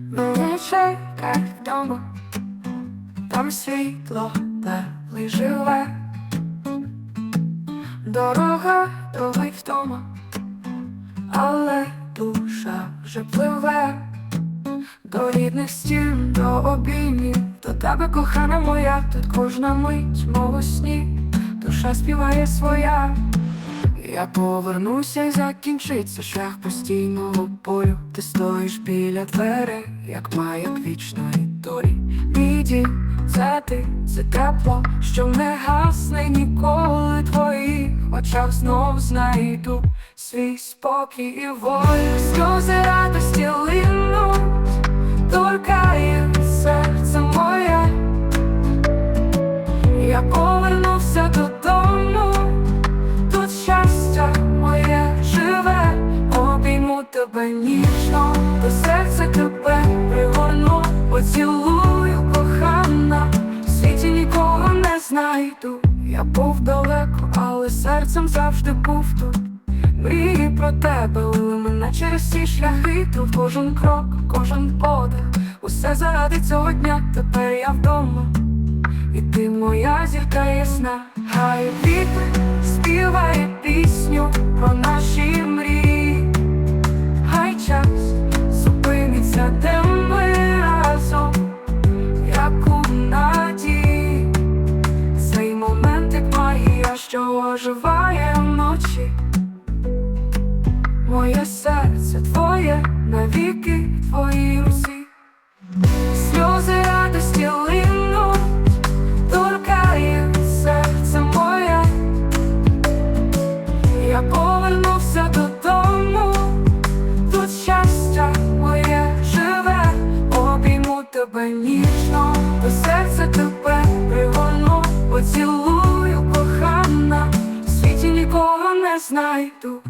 Мене чекай вдома, там світло далі живе, дорога довга й вдома, але душа вже пливе до рідних стін, до обіймів, до тебе, кохана моя, тут кожна мить, мов сні, душа співає своя. Я повернуся і закінчиться шлях постійного болю. Ти стоїш біля двері, як маяк вічної долі. Мій це ти, це тепло, що не гасне ніколи твоїх очах знов знайду свій спокій і волю. Сльози радості линуть, торкає серце моє. Я повернувся додому. Тут щастя моє живе, обійму тебе знайду. Я був далеко, але серцем завжди був тут. Мрії про тебе лили мене через всі шляхи, тут кожен крок, кожен подих, усе заради цього дня, тепер я вдома. І ти моя зірка ясна, хай вітер співає пісню що оживає вночі. Моє серце твоє, навіки в твоїй руці, сльози радості линуть торкає серце моє, я повернувся додому, тут щастя моє живе, обійму тебе ніжно, знайду.